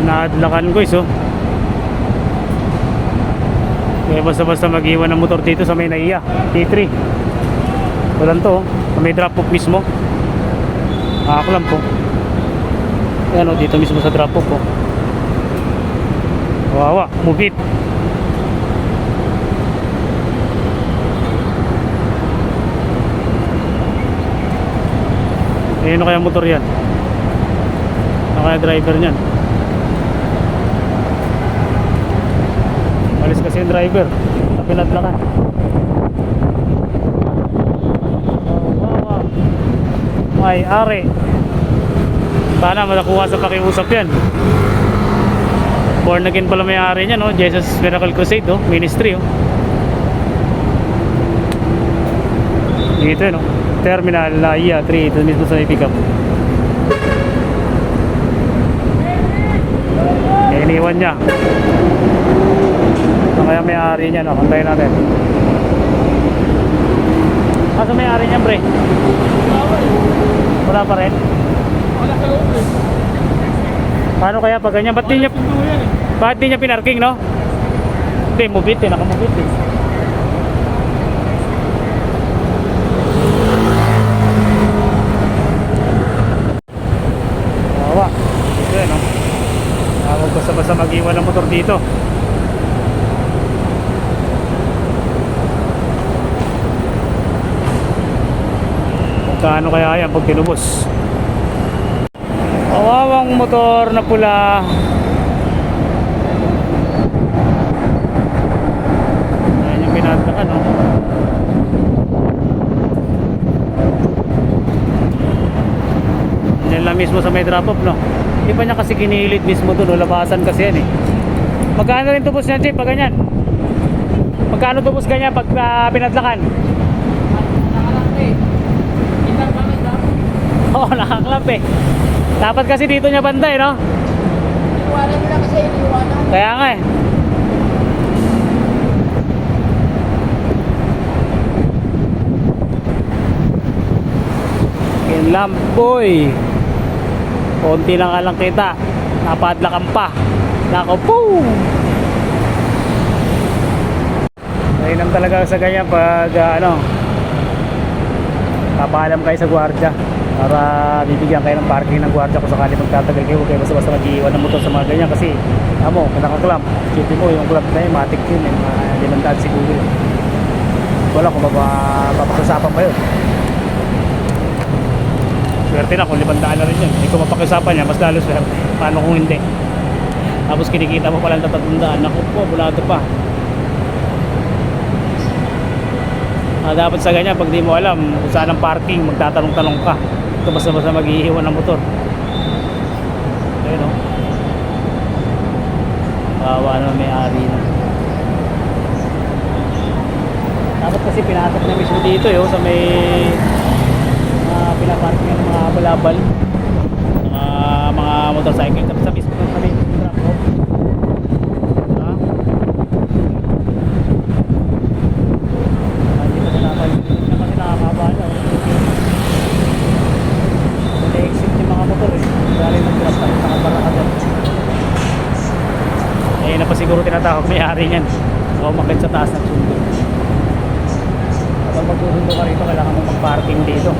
Pinadlakan guys oh. Kaya basta-basta mag-iwan ng motor dito sa may naiya. T3. Walang to oh. Sa may drop off mismo. Nakaklam po. Ayan oh, dito mismo sa drop off oh. Wawa, move it. Eh, ano kaya motor yan? Ano kaya driver niyan? Kasi yung driver. Sa pinadlakan. May ari. Sana makakuha sa pakiusap yan. Born again pala may ari niya, no? Jesus Miracle Crusade, oh. Ministry, oh. Dito, no? Terminal, Laia 3. Ito mismo sa may pick up. Eh, iniwan niya. Ito kaya may ari niya, no? Kantayin natin. Asa may ari niya, pre? Wala pa rin? Wala sa loob. Paano kaya pag ganyan? Ba't di niya, ba't di niya pinarking, no? Hindi, mubit eh. Nakamubit eh. Kawawa. Ito eh, no? Huwag basta-basta mag-iwan ng motor dito. Magkano kaya yan pag tinubos? Kawawang motor na pula. Ayan yung pinatakan, no? Yan lang mismo sa may drop off, no? Hindi pa niya kasi kinilid mismo doon, labasan kasi yan eh. Magkano rin tubos niya, Chip, pag ganyan? Magkano tubos ganyan pag ah, pinadlakan? Nakalak eh. Kitang kami dapat. Oo, nakaklap eh. Dapat kasi dito niya bantay, no? Iniwanan nila kasi iniwanan. Kaya nga eh. Boy. Konti lang alang kita. Napadlakan pa. Nako po. Mainam talaga sa ganyan pag ah, ano papaalam kayo sa gwardya para bibigyan kayo ng parking ng gwardya kung sakali magtatagal kayo. Huwag kayo basta-basta mag-iwan ng motor sa mga ganyan kasi amo, nakaklam isipin mo yung club na yun, matik yun eh, mga limandaan siguro yun wala kung mapapakiusapan pa yun? Swerte na kung limandaan na rin yun. Hindi ko mapakiusapan niya, mas lalo swerte paano kung hindi. Tapos kinikita mo pala ng tatatundaan naku po, bulado pa. Ah, dapat sa ganyan, pag di mo alam kung saan ang parking, magtatanong-tanong ka. Ito basta-basta mag-iiwan ng motor. Ayun o. Kawawa na may-ari na. Dapat kasi pinatak na mismo dito yo sa may uh, pinaparking ng mga balabal mga motorcycle. Tapos sa mismo sa may drop off. Ha? Ah, Hindi pa sinapan. Hindi naman nakakaba na. Na-exit yung mga motor eh. Galing ng drop tayo. Nakabara ka dyan. Eh, na pa siguro tinatawag may-ari niyan. O umakit sa taas ng sundo. Kapag magsusundo ka rito, kailangan mo mag-parking dito.